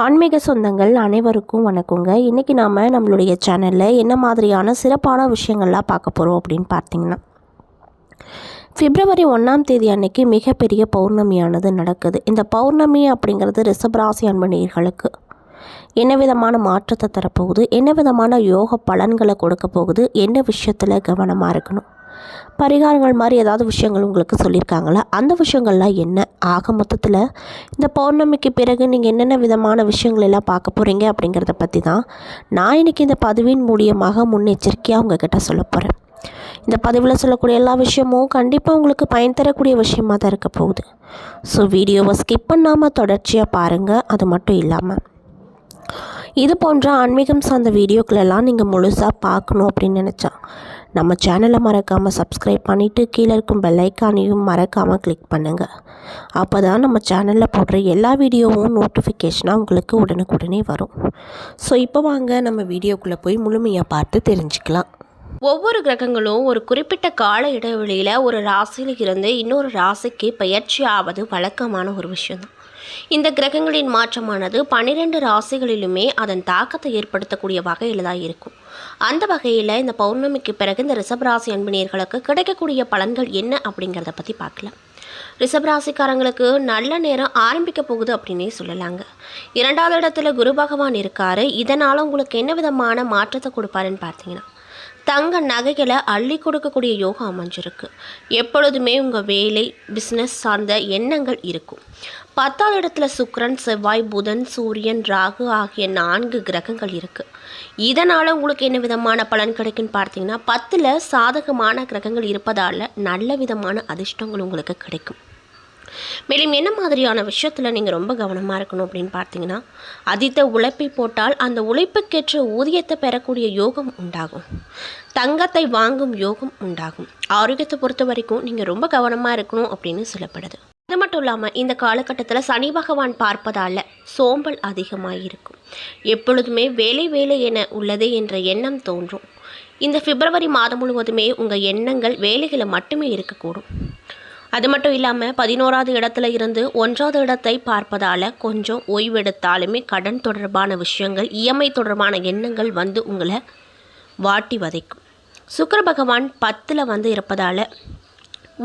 ஆன்மீக சொந்தங்கள் அனைவருக்கும் வணக்கங்க. இன்றைக்கி நாம் நம்மளுடைய சேனலில் என்ன மாதிரியான சிறப்பான விஷயங்கள்லாம் பார்க்க போகிறோம் அப்படின்னு பார்த்தீங்கன்னா பிப்ரவரி ஒன்றாம் தேதி அன்னைக்கு மிகப்பெரிய பௌர்ணமியானது நடக்குது. இந்த பௌர்ணமி அப்படிங்கிறது ரிஷபராசி அன்பனீர்களுக்கு என்ன விதமான மாற்றத்தை தரப்போகுது? என்ன விதமான யோக பலன்களை கொடுக்க போகுது? என்ன விஷயத்தில் கவனமாக இருக்கணும்? பரிகாரங்கள் மாதிரி ஏதாவது விஷயங்கள் உங்களுக்கு சொல்லியிருக்காங்களா? அந்த விஷயங்கள்லாம் என்ன? ஆக மொத்தத்தில் இந்த பௌர்ணமிக்கு பிறகு நீங்கள் என்னென்ன விதமான விஷயங்கள் எல்லாம் பார்க்க போகிறீங்க அப்படிங்கிறத பற்றி தான் நான் இன்றைக்கி இந்த பதிவின் மூலியமாக முன்னெச்சரிக்கையாக உங்ககிட்ட சொல்ல போகிறேன் இந்த பதிவில் சொல்லக்கூடிய எல்லா விஷயமும் கண்டிப்பாக உங்களுக்கு பயன் தரக்கூடிய விஷயமாக தான் இருக்க போகுது. ஸோ வீடியோவை ஸ்கிப் பண்ணாமல் தொடர்ச்சியாக பாருங்கள் அது மட்டும் இல்லாமல் இது போன்ற ஆன்மீகம் சார்ந்த வீடியோக்களெல்லாம் நீங்கள் முழுசாக பார்க்கணும் அப்படின்னு நினச்சா நம்ம சேனலை மறக்காமல் சப்ஸ்கிரைப் பண்ணிவிட்டு கீழே இருக்கும் பெல்லைக்கானையும் மறக்காமல் கிளிக் பண்ணுங்கள் அப்போ தான் நம்ம சேனலில் போடுற எல்லா வீடியோவும் நோட்டிஃபிகேஷனாக உங்களுக்கு உடனுக்குடனே வரும். ஸோ இப்போ வாங்க நம்ம வீடியோக்குள்ளே போய் முழுமையாக பார்த்து தெரிஞ்சுக்கலாம். ஒவ்வொரு கிரகங்களும் ஒரு குறிப்பிட்ட கால இடைவெளியில் ஒரு ராசியில் இருந்து இன்னொரு ராசிக்கு பயிற்சி ஆவது வழக்கமான ஒரு விஷயம்தான். இந்த கிரகங்களின் மாற்றமானது பன்னிரெண்டு ராசிகளிலுமே அதன் தாக்கத்தை ஏற்படுத்தக்கூடிய வகையில் தான் இருக்கும். அந்த வகையில் இந்த பௌர்ணமிக்கு பிறகு இந்த ரிஷபராசி அன்பினியர்களுக்கு கிடைக்கக்கூடிய பலன்கள் என்ன அப்படிங்கிறத பற்றி பார்க்கலாம். ரிஷபராசிக்காரங்களுக்கு நல்ல நேரம் ஆரம்பிக்க போகுது அப்படின்னே சொல்லலாங்க. இரண்டாவது இடத்துல குரு பகவான் இருக்காரு. இதனால் உங்களுக்கு என்ன விதமான மாற்றத்தை கொடுப்பாருன்னு பார்த்தீங்கன்னா தங்க நகைகளை அள்ளி கொடுக்கக்கூடிய யோகம் அமைஞ்சிருக்கு. எப்பொழுதுமே உங்கள் வேலை பிஸ்னஸ் சார்ந்த எண்ணங்கள் இருக்கும். பத்தாவது இடத்துல சுக்ரன் செவ்வாய் புதன் சூரியன் ராகு ஆகிய நான்கு கிரகங்கள் இருக்குது இதனால் உங்களுக்கு என்ன விதமான பலன் கிடைக்குன்னு பார்த்தீங்கன்னா பத்தில் சாதகமான கிரகங்கள் இருப்பதால் நல்ல விதமான அதிர்ஷ்டங்கள் உங்களுக்கு கிடைக்கும். மேலும் என்ன மாதிரியான விஷயத்தில் நீங்கள் ரொம்ப கவனமாக இருக்கணும் அப்படின்னு பார்த்தீங்கன்னா அதித்த உழைப்பை போட்டால் அந்த உழைப்புக்கேற்ற ஊதியத்தை பெறக்கூடிய யோகம் உண்டாகும். தங்கத்தை வாங்கும் யோகம் உண்டாகும். ஆரோக்கியத்தை பொறுத்த வரைக்கும் நீங்கள் ரொம்ப கவனமாக இருக்கணும் அப்படின்னு சொல்லப்படுது. அது மட்டும் இல்லாமல் இந்த காலகட்டத்தில் சனி பகவான் பார்ப்பதால் சோம்பல் அதிகமாக இருக்கும். எப்பொழுதுமே வேலை வேலை என உள்ளது என்ற எண்ணம் தோன்றும். இந்த பிப்ரவரி மாதம் முழுவதுமே உங்கள் எண்ணங்கள் வேலைகளை மட்டுமே இருக்கக்கூடும். அது மட்டும் இல்லாமல் பதினோராவது இடத்துல இருந்து ஒன்றாவது இடத்தை பார்ப்பதால் கொஞ்சம் ஓய்வெடுத்தாலுமே கடன் தொடர்பான விஷயங்கள் இஎம்ஐ தொடர்பான எண்ணங்கள் வந்து உங்களை வாட்டி வதைக்கும். சுக்கர பகவான் பத்தில் வந்து இருப்பதால்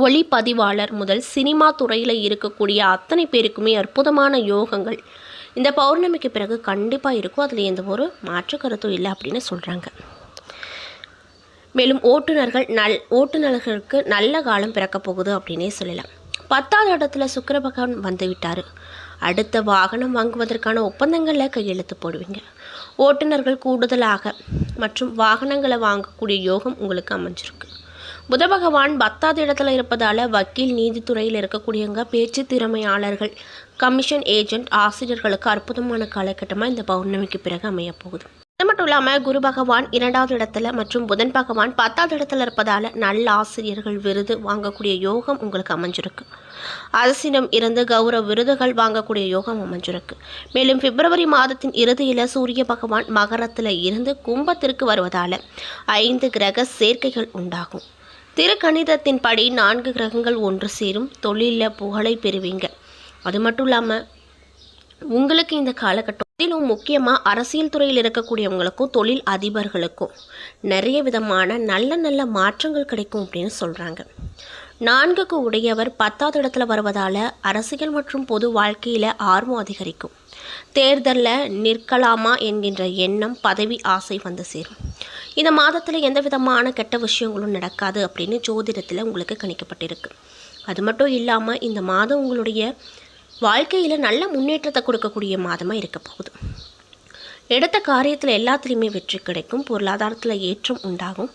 ஒளிப்பதிவாளர் முதல் சினிமா துறையில் இருக்கக்கூடிய அத்தனை பேருக்குமே அற்புதமான யோகங்கள். இந்த பௌர்ணமிக்கு பிறகு கண்டிப்பாக இருக்கும். அதில் எந்த ஒரு மாற்று கருத்தும் இல்லை அப்படின்னு சொல்கிறாங்க மேலும் ஓட்டுநர்கள் நல் ஓட்டுநர்களுக்கு நல்ல காலம் பிறக்கப் போகுது அப்படின்னே சொல்லலாம். பத்தாவது இடத்துல சுக்கர பகவான் வந்துவிட்டார். அடுத்த வாகனம் வாங்குவதற்கான ஒப்பந்தங்களில் கையெழுத்து போடுவீங்க. ஓட்டுநர்கள் கூடுதலாக மற்றும் வாகனங்களை வாங்கக்கூடிய யோகம் உங்களுக்கு அமைஞ்சிருக்கு. புத பகவான் பத்தாவது இடத்துல இருப்பதால் வக்கீல் நீதித்துறையில் இருக்கக்கூடியவங்க பேச்சு திறமையாளர்கள் கமிஷன் ஏஜென்ட் ஆசிரியர்களுக்கு அற்புதமான காலகட்டமாக இந்த பௌர்ணமிக்கு பிறகு அமையப்போகுது அது மட்டும் இல்லாமல் குரு பகவான் இரண்டாவது இடத்துல மற்றும் புதன் பகவான் பத்தாவது இடத்துல இருப்பதால் நல்ல ஆசிரியர்கள் விருது வாங்கக்கூடிய யோகம் உங்களுக்கு அமைஞ்சிருக்கு. அரசிடம் இருந்து கௌரவ விருதுகள் வாங்கக்கூடிய யோகம் அமைஞ்சிருக்கு. மேலும் பிப்ரவரி மாதத்தின் இறுதியில் சூரிய பகவான் மகரத்தில் இருந்து கும்பத்திற்கு வருவதால் ஐந்து கிரக சேர்க்கைகள் உண்டாகும். திருக்கணிதத்தின்படி நான்கு கிரகங்கள் ஒன்று சேரும். தொழிலில் புகழை பெறுவீங்க. அது மட்டும் இல்லாமல் உங்களுக்கு இந்த காலகட்டத்திலும் முக்கியமாக அரசியல் துறையில் இருக்கக்கூடியவங்களுக்கும் தொழில் அதிபர்களுக்கும் நிறைய விதமான நல்ல நல்ல மாற்றங்கள் கிடைக்கும் அப்படின்னு சொல்கிறாங்க நான்குக்கு உடையவர் பத்தாவது இடத்துல வருவதால் அரசியல் மற்றும் பொது வாழ்க்கையில் ஆர்வம் அதிகரிக்கும். தேர்தலில் நிற்கலாமா என்கின்ற எண்ணம் பதவி ஆசை வந்து சேரும். இந்த மாதத்தில் எந்த விதமான கெட்ட விஷயங்களும் நடக்காது அப்படின்னு ஜோதிடத்தில் உங்களுக்கு கணிக்கப்பட்டிருக்கு. அது மட்டும் இல்லாமல் இந்த மாதம் உங்களுடைய வாழ்க்கையில் நல்ல முன்னேற்றத்தை கொடுக்கக்கூடிய மாதமாக இருக்க போகுது. எடுத்த காரியத்தில் எல்லாத்துலேயுமே வெற்றி கிடைக்கும் பொருளாதாரத்தில் ஏற்றம் உண்டாகும்.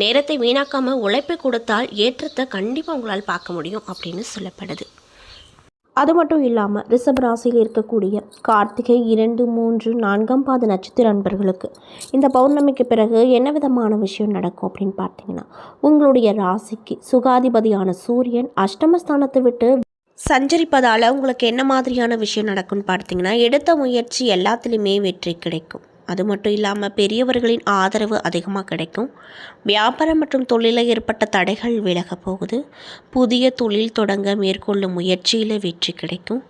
நேரத்தை வீணாக்காமல் உழைப்பை கொடுத்தால் ஏற்றத்தை கண்டிப்பாக உங்களால் பார்க்க முடியும் அப்படின்னு சொல்லப்படுது. அது மட்டும் இல்லாமல் ரிஷப ராசியில் இருக்கக்கூடிய கார்த்திகை இரண்டு மூன்று நான்காம் பாத நட்சத்திர அன்பர்களுக்கு இந்த பௌர்ணமிக்கு பிறகு என்ன விதமான விஷயம் நடக்கும் அப்படின்னு பார்த்தீங்கன்னா உங்களுடைய ராசிக்கு சுகாதிபதியான சூரியன் அஷ்டமஸ்தானத்தை விட்டு சஞ்சரிப்பதால் உங்களுக்கு என்ன மாதிரியான விஷயம் நடக்கும்னு பார்த்தீங்கன்னா எடுத்த முயற்சி எல்லாத்துலேயுமே வெற்றி கிடைக்கும். அது மட்டும் இல்லாமல் பெரியவர்களின் ஆதரவு அதிகமாக கிடைக்கும். வியாபாரம் மற்றும் தொழிலில் ஏற்பட்ட தடைகள் விலக போகுது. புதிய தொழில் தொடங்க மேற்கொள்ளும் முயற்சியில் வெற்றி கிடைக்கும்.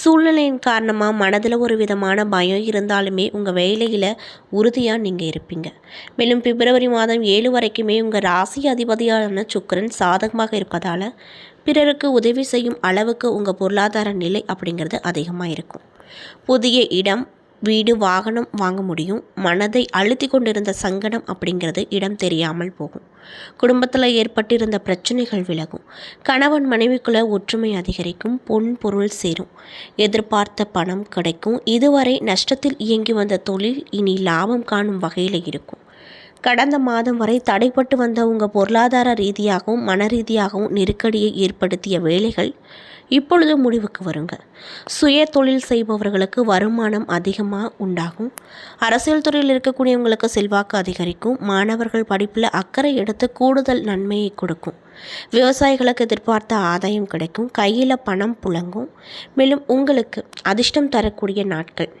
சூழ்நிலையின் காரணமாக மனதில் ஒரு விதமான பயம் இருந்தாலுமே உங்கள் வேலையில் உறுதியாக நீங்கள் இருப்பீங்க. மேலும் பிப்ரவரி மாதம் ஏழு வரைக்குமே உங்கள் ராசி அதிபதியான சுக்கிரன் சாதகமாக இருப்பதால் பிறருக்கு உதவி செய்யும் அளவுக்கு உங்கள் பொருளாதார நிலை அப்படிங்கிறது அதிகமாக இருக்கும். புதிய இடம் வீடு வாகனம் வாங்க முடியும். மனதை அழுத்தி கொண்டிருந்த சங்கடம் அப்படிங்கிறது இடம் தெரியாமல் போகும். குடும்பத்தில் ஏற்பட்டிருந்த பிரச்சனைகள் விலகும். கணவன் மனைவிக்குள்ள ஒற்றுமை அதிகரிக்கும். பொன் பொருள் சேரும். எதிர்பார்த்த பணம் கிடைக்கும். இதுவரை நஷ்டத்தில் இயங்கி வந்த தொழில் இனி லாபம் காணும் வகையில் இருக்கும். கடந்த மாதம் வரை தடைப்பட்டு வந்த உங்கள் பொருளாதார ரீதியாகவும் மன ரீதியாகவும் நெருக்கடியை ஏற்படுத்திய வேலைகள் இப்பொழுது முடிவுக்கு வருங்க. சுய தொழில் செய்பவர்களுக்கு வருமானம் அதிகமாக உண்டாகும். அரசியல் துறையில் இருக்கக்கூடியவங்களுக்கு செல்வாக்கு அதிகரிக்கும். மாணவர்கள் படிப்பில் அக்கறை எடுத்து கூடுதல் நன்மையை கொடுக்கும். விவசாயிகளுக்கு எதிர்பார்த்த ஆதாயம் கிடைக்கும். கையில் பணம் புழங்கும். மேலும் உங்களுக்கு அதிர்ஷ்டம் தரக்கூடிய நாட்கள்.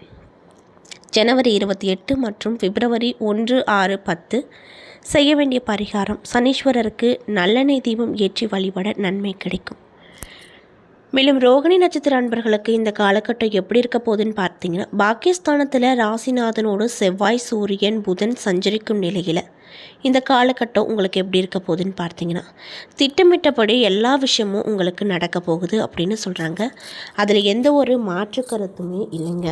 ஜனவரி இருபத்தி எட்டு மற்றும் பிப்ரவரி ஒன்று ஆறு பத்து. செய்ய வேண்டிய பரிகாரம் சனீஸ்வரருக்கு நல்லெண்ணெய் தீபம் ஏற்றி வழிபட நன்மை கிடைக்கும். மேலும் ரோகிணி நட்சத்திர அன்பர்களுக்கு இந்த காலகட்டம் எப்படி இருக்க போகுதுன்னு பார்த்தீங்கன்னா பாக்கியஸ்தானத்தில் ராசிநாதனோடு செவ்வாய் சூரியன் புதன் சஞ்சரிக்கும் நிலையில் இந்த காலகட்டம் உங்களுக்கு எப்படி இருக்க போகுதுன்னு பார்த்தீங்கன்னா திட்டமிட்டபடி எல்லா விஷயமும் உங்களுக்கு நடக்க போகுது அப்படின்னு சொல்கிறாங்க அதில் எந்த ஒரு மாற்று கருத்துமே இல்லைங்க.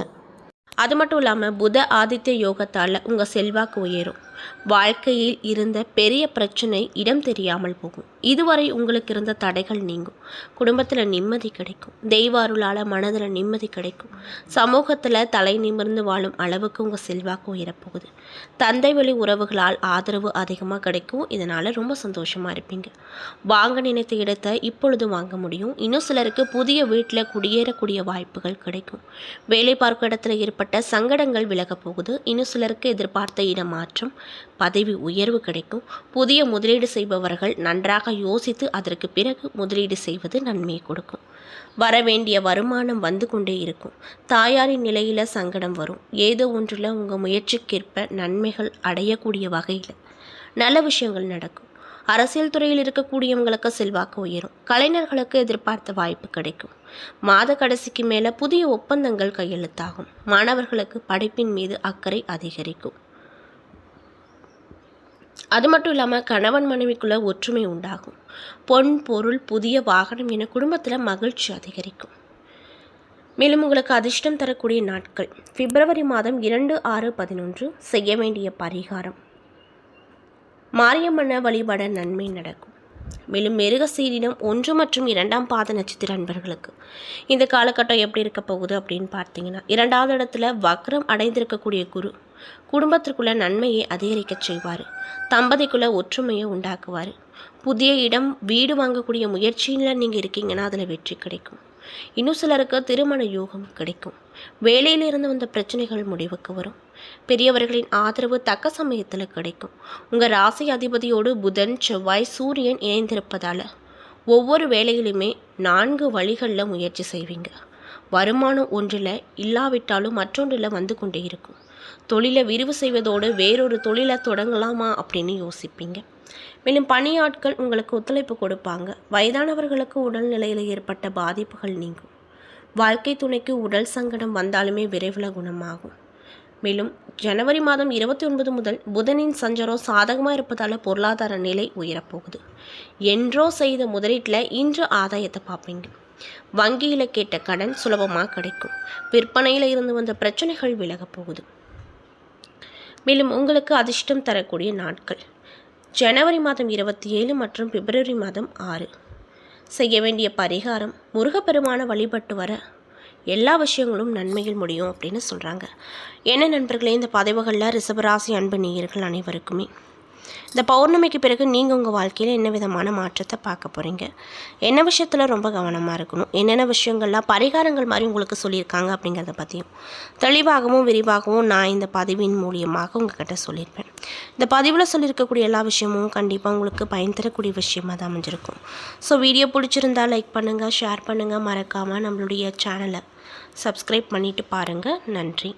அது மட்டும் இல்லாமல் புத ஆதித்ய யோகத்தால் உங்கள் செல்வாக்கு உயரும். வாழ்க்கையில் இருந்த பெரிய பிரச்சனை இடம் தெரியாமல் போகும். இதுவரை உங்களுக்கு இருந்த தடைகள் நீங்கும். குடும்பத்தில் நிம்மதி கிடைக்கும். தெய்வ அருளால் மனதில் நிம்மதி கிடைக்கும். சமூகத்தில் தலை நிமிர்ந்து வாழும் அளவுக்கு உங்கள் செல்வாக்கு உயரப்போகுது. தந்தை வழி உறவுகளால் ஆதரவு அதிகமாக கிடைக்கும். இதனால் ரொம்ப சந்தோஷமாக இருப்பீங்க. வாங்க நினைத்த இடத்தை இப்பொழுது வாங்க முடியும். இன்னும் சிலருக்கு புதிய வீட்டில் குடியேறக்கூடிய வாய்ப்புகள் கிடைக்கும். வேலை பார்க்கும் இடத்துல ஏற்பட்ட சங்கடங்கள் விலகப் போகுது. இன்னும் சிலருக்கு எதிர்பார்த்த இடமாற்றம் பதவி உயர்வு கிடைக்கும். புதிய முதலீடு செய்பவர்கள் நன்றாக யோசித்து அதற்கு பிறகு முதலீடு செய்வது நன்மையை கொடுக்கும். வர வேண்டிய வருமானம் வந்து கொண்டே இருக்கும். தாயாரின் நிலையில் சங்கடம் வரும். ஏதோ ஒன்றில் உங்கள் முயற்சிக்கேற்ப நன்மைகள் அடையக்கூடிய வகையில் நல்ல விஷயங்கள் நடக்கும். அரசியல் துறையில் இருக்கக்கூடியவங்களுக்கு செல்வாக்கு உயரும். கலைஞர்களுக்கு எதிர்பார்த்த வாய்ப்பு கிடைக்கும். மாத கடைசிக்கு மேலே புதிய ஒப்பந்தங்கள் கையெழுத்தாகும். மாணவர்களுக்கு படிப்பின் மீது அக்கறை அதிகரிக்கும். அது மட்டும் இல்லாமல் கணவன் மனைவிக்குள்ளே ஒற்றுமை உண்டாகும். பொன் பொருள் புதிய வாகனம் என குடும்பத்தில் மகிழ்ச்சி அதிகரிக்கும். மேலும் உங்களுக்கு அதிர்ஷ்டம் தரக்கூடிய நாட்கள். பிப்ரவரி மாதம் இரண்டு ஆறு பதினொன்று செய்ய வேண்டிய பரிகாரம். மாரியம்மன வழிபட நன்மை நடக்கும். மேலும் மிருகசீரிடம் ஒன்று மற்றும் இரண்டாம் பாத நட்சத்திர அன்பர்களுக்கு. இந்த காலகட்டம் எப்படி இருக்க போகுது அப்படின்னு பார்த்தீங்கன்னா இரண்டாவது இடத்துல வக்ரம் அடைந்திருக்கக்கூடிய குரு குடும்பத்திற்குள்ள நன்மையை அதிகரிக்கச் செய்வார். தம்பதிக்குள்ள ஒற்றுமையை உண்டாக்குவார். புதிய இடம் வீடு வாங்கக்கூடிய முயற்சியில் நீங்கள் இருக்கீங்கன்னா அதில் வெற்றி கிடைக்கும். இன்னும் சிலருக்கு திருமண யோகம் கிடைக்கும். வேலையில் இருந்து வந்த பிரச்சனைகள் முடிவுக்கு வரும். பெரியவர்களின் ஆதரவு தக்க சமயத்தில் கிடைக்கும். உங்கள் ராசி அதிபதியோடு புதன் செவ்வாய் சூரியன் இணைந்திருப்பதால் ஒவ்வொரு வேலையிலுமே நான்கு வழிகளில் முயற்சி செய்வீங்க. வருமானம் ஒன்றில் இல்லாவிட்டாலும் மற்றொன்றில் வந்து கொண்டே இருக்கும். தொழிலை விரிவு செய்வதோடு வேறொரு தொழிலை தொடங்கலாமா அப்படின்னு யோசிப்பீங்க. மேலும் பணியாட்கள் உங்களுக்கு ஒத்துழைப்பு கொடுப்பாங்க. வயதானவர்களுக்கு உடல்நிலையில் ஏற்பட்ட பாதிப்புகள் நீங்கும். வாழ்க்கை துணைக்கு உடல் சங்கடம் வந்தாலுமே விரைவில் குணமாகும். மேலும் ஜனவரி மாதம் இருபத்தி ஒன்பது முதல் புதனின் சஞ்சரம் சாதகமாக இருப்பதால் பொருளாதார நிலை உயரப்போகுது. என்றோ செய்த முதலீட்டில் இன்று ஆதாயத்தை பார்ப்பீங்க. வங்கியில் கேட்ட கடன் சுலபமாக கிடைக்கும். விற்பனையில் இருந்து வந்த பிரச்சனைகள் விலகப் போகுது. மேலும் உங்களுக்கு அதிர்ஷ்டம் தரக்கூடிய நாட்கள். ஜனவரி மாதம் இருபத்தி ஏழு மற்றும் பிப்ரவரி மாதம் ஆறு. செய்ய வேண்டிய பரிகாரம் முருகப்பெருமான வழிபட்டு வர எல்லா விஷயங்களும் நன்மையில் முடியும் அப்படின்னு சொல்கிறாங்க என்ன நண்பர்களே இந்த பதவிகளில் ரிசபராசி அன்பு நேயர்கள் அனைவருக்குமே இந்த பௌர்ணமிக்கு பிறகு நீங்கள் உங்கள் வாழ்க்கையில் என்ன விதமான மாற்றத்தை பார்க்க போகிறீங்க என்ன விஷயத்தில் ரொம்ப கவனமாக இருக்கணும்? என்னென்ன விஷயங்கள்லாம் பரிகாரங்கள் மாதிரி உங்களுக்கு சொல்லியிருக்காங்க அப்படிங்கிறத பற்றியும் தெளிவாகவும் விரிவாகவும் நான் இந்த பதிவின் மூலியமாக உங்ககிட்ட சொல்லியிருப்பேன். இந்த பதிவில் சொல்லியிருக்கக்கூடிய எல்லா விஷயமும் கண்டிப்பாக உங்களுக்கு பயன் தரக்கூடிய விஷயமாக தான் அமைஞ்சிருக்கும். ஸோ வீடியோ பிடிச்சிருந்தா லைக் பண்ணுங்கள் ஷேர் பண்ணுங்கள் மறக்காமல் நம்மளுடைய சேனலை சப்ஸ்கிரைப் பண்ணிவிட்டு பாருங்கள் நன்றி.